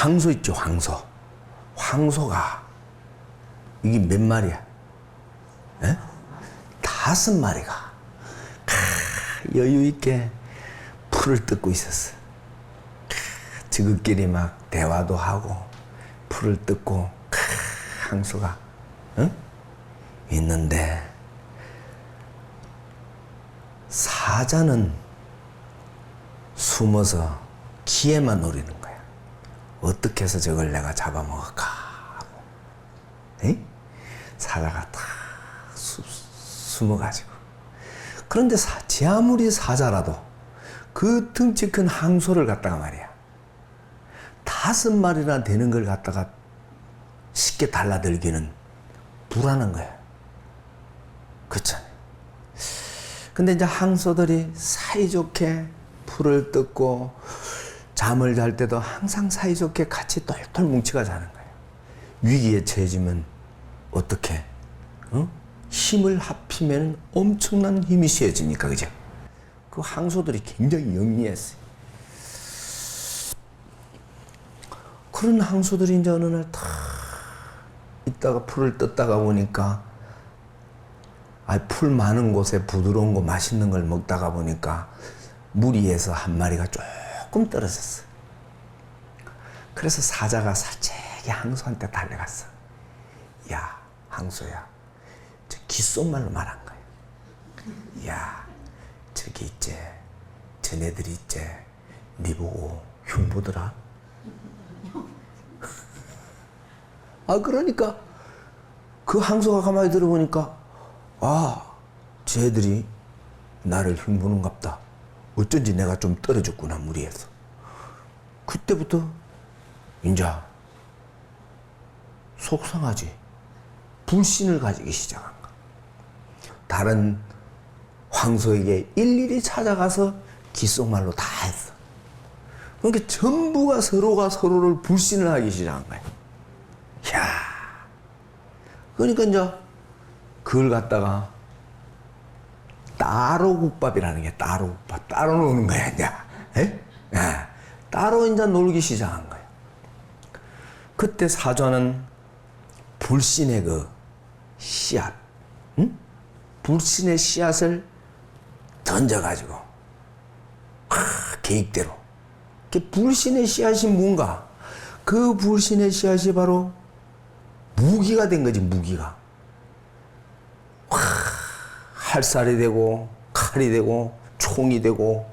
황소 있죠, 황소. 황소가 이게 몇 마리야? 에? 다섯 마리가 크, 여유 있게 풀을 뜯고 있었어. 크, 지그끼리 막 대화도 하고 풀을 뜯고 크, 황소가 응? 있는데 사자는 숨어서 기회만 노리는 거야. 어떻게 해서 저걸 내가 잡아먹을까 하고. 에이? 사자가 다 수- 숨어가지고. 그런데 사, 제 아무리 사자라도 그 등치 큰 항소를 갖다가 말이야. 다섯 마리나 되는 걸 갖다가 쉽게 달라들기는 불안한 거야. 그렇잖아요. 근데 이제 항소들이 사이좋게 풀을 뜯고 잠을 잘 때도 항상 사이좋게 같이 똘똘 뭉치가 자는 거예요. 위기에 처해지면 어떻게? 어? 힘을 합히면 엄청난 힘이 씌어집니까, 그죠? 그 항소들이 굉장히 영리했어요. 그런 항소들이 이제 어느 날 다 있다가 풀을 뜯다가 보니까 아, 풀 많은 곳에 부드러운 거 맛있는 걸 먹다가 보니까 무리에서 한 마리가 조금 떨어졌어. 그래서 사자가 살짝이 항소한테 달려갔어. 야, 항소야. 저 귓속말로 말한 거야. 야, 저기 있제. 저네들이 있제. 네 보고 흉보더라. 아, 그러니까 그 항소가 가만히 들어보니까 아, 쟤들이 나를 흉보는갑다. 어쩐지 내가 좀 떨어졌구나, 무리에서. 그때부터, 인자, 속상하지. 불신을 가지기 시작한 거야. 다른 황소에게 일일이 찾아가서 귓속말로 다 했어. 그러니까 전부가 서로가 서로를 불신을 하기 시작한 거야. 야 그러니까 이제 그걸 갖다가 따로 국밥이라는 게 따로 국밥 따로 노는 거야 이제 에? 예. 따로 이제 놀기 시작한 거야 그때 사자는 불신의 그 씨앗 응? 불신의 씨앗을 던져가지고 하, 계획대로 그 불신의 씨앗이 뭔가 그 불신의 씨앗이 바로 무기가 된 거지 무기가 활살이 되고 칼이 되고 총이 되고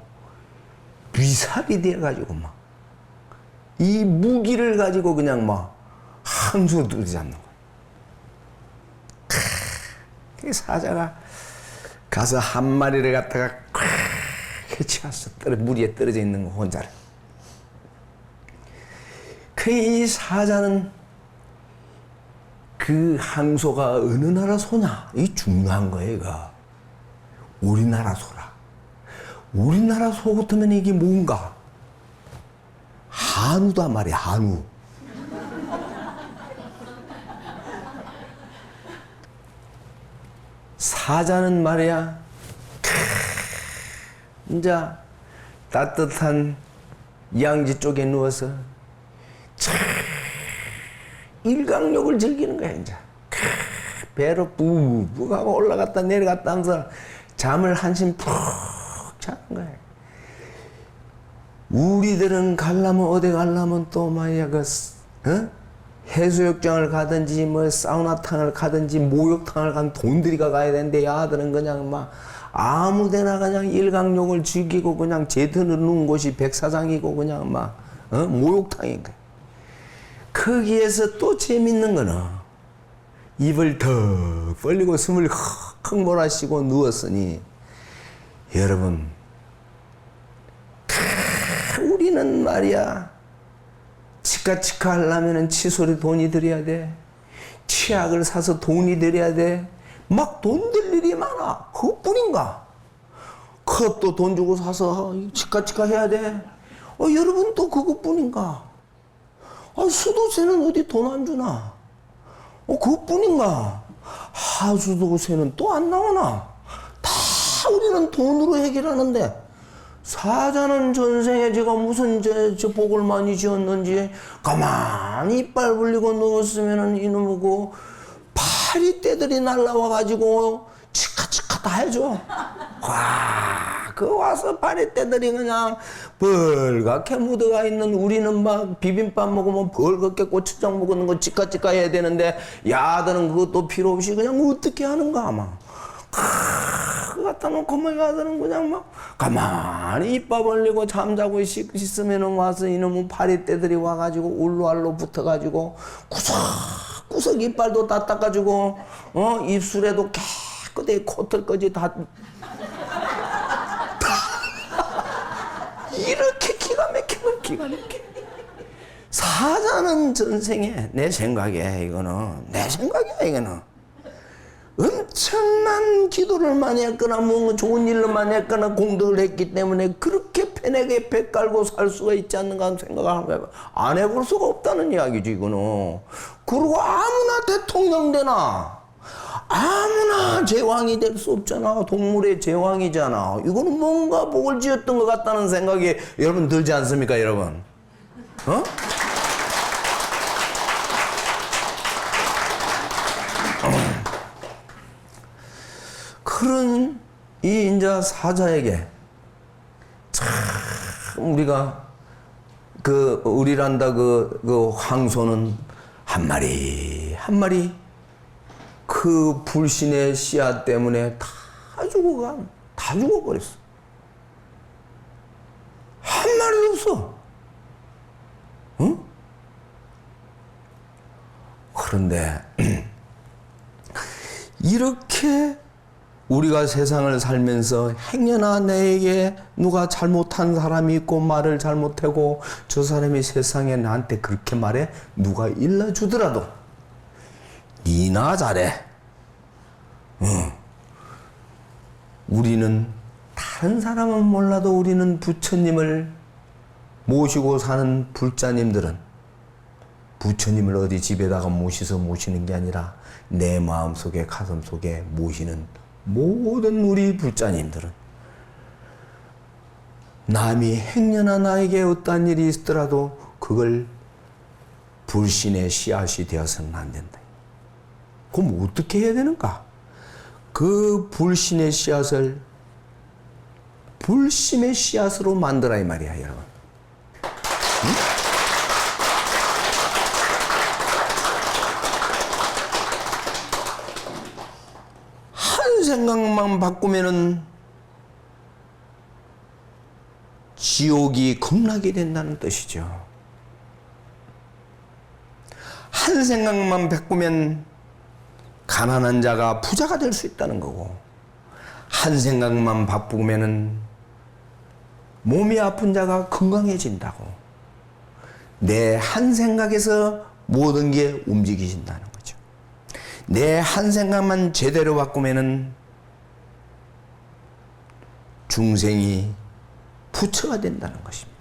위살이 돼가지고 막 이 무기를 가지고 그냥 막 항소들이 잡는 거야. 그 사자가 가서 한 마리를 갖다가 콱 해치웠어. 물 위에 떨어져 있는 거 혼자를. 그 이 사자는 그 항소가 어느 나라 소냐? 이 중요한 거예요, 이거. 우리나라 소라. 우리나라 소 같으면 이게 뭔가? 한우다 말이야, 한우. 사자는 말이야, 크, 이제 따뜻한 양지 쪽에 누워서 참 일광욕을 즐기는 거야, 이제. 크, 배로 부부 하고 올라갔다 내려갔다 하면서 잠을 한심 푹 자는 거야. 우리들은 갈라면 어디 갈라면 또 말이야 그 어? 해수욕장을 가든지 뭐 사우나탕을 가든지 목욕탕을 간 돈들이가 가야 되는데 야들은 그냥 막 아무데나 그냥 일광욕을 즐기고 그냥 누운 곳이 백사장이고 그냥 막 어? 목욕탕인 거야. 거기에서 또 재밌는 거는 입을 더 벌리고 숨을 헉헉 몰아쉬고 누웠으니 여러분 우리는 말이야. 치카치카 하려면은 칫솔에 돈이 들여야 돼. 치약을 사서 돈이 들여야 돼막 돈 들 일이 많아. 그것뿐인가? 컵도 돈 주고 사서 치카치카 해야 돼. 어, 여러분 또 그것뿐인가? 아, 수도세는 어디 돈 안 주나 어, 그것뿐인가? 하수도세는 또 안 나오나? 다 우리는 돈으로 해결하는데 사자는 전생에 제가 무슨 저, 저 복을 많이 지었는지 가만히 이빨 불리고 누웠으면은 이놈이고 파리 떼들이 날라와가지고 치카치카 다 해줘. 와, 그 와서 파리떼들이 그냥 벌겋게 묻어가 있는 우리는 막 비빔밥 먹으면 벌겋게 고추장 먹는 거 치카치카 해야 되는데 야들은 그것도 필요 없이 그냥 어떻게 하는가 막. 그 갖다 놓고 뭐 야들은 그냥 막 가만히 이빨 벌리고 잠자고 씻, 씻으면은 와서 이놈의 파리떼들이 와가지고 울루알로 붙어가지고 구석구석 이빨도 다 닦아주고 어 입술에도 깨끗이 코털까지 다 이렇게 기가 막히면 기가 막혀. 사자는 전생에 내 생각에 이거는 내 생각이야 이거는. 엄청난 기도를 많이 했거나 뭐 좋은 일을 많이 했거나 공덕을 했기 때문에 그렇게 편하게 배 깔고 살 수가 있지 않는가 하는 생각을 한번 안 해볼 수가 없다는 이야기지 이거는. 그리고 아무나 대통령 되나 아무나 제왕이 될 수 없잖아. 동물의 제왕이잖아. 이거는 뭔가 복을 지었던 것 같다는 생각이 여러분 들지 않습니까 여러분? 어? 그런 이 인자 사자에게 참 우리가 그 우리란다 그, 그 황소는 한 마리 한 마리 그 불신의 씨앗 때문에 다 죽어가 다 죽어버렸어 한 마리도 없어 응? 그런데 이렇게 우리가 세상을 살면서 행여나 내게 누가 잘못한 사람이 있고 말을 잘못하고 저 사람이 세상에 나한테 그렇게 말해 누가 일러주더라도 니나 잘해. 응. 우리는 다른 사람은 몰라도 우리는 부처님을 모시고 사는 불자님들은 부처님을 어디 집에다가 모시서 모시는 게 아니라 내 마음 속에 가슴 속에 모시는 모든 우리 불자님들은 남이 행여나 나에게 어떠한 일이 있더라도 그걸 불신의 씨앗이 되어서는 안 된다. 그럼 어떻게 해야 되는가? 그 불신의 씨앗을 불심의 씨앗으로 만들어 이 말이야, 여러분. 한 생각만 바꾸면은 지옥이 극락이 된다는 뜻이죠. 한 생각만 바꾸면 가난한 자가 부자가 될 수 있다는 거고, 한 생각만 바꾸면은 몸이 아픈 자가 건강해진다고. 내 한 생각에서 모든 게 움직이신다는 거죠. 내 한 생각만 제대로 바꾸면은 중생이 부처가 된다는 것입니다.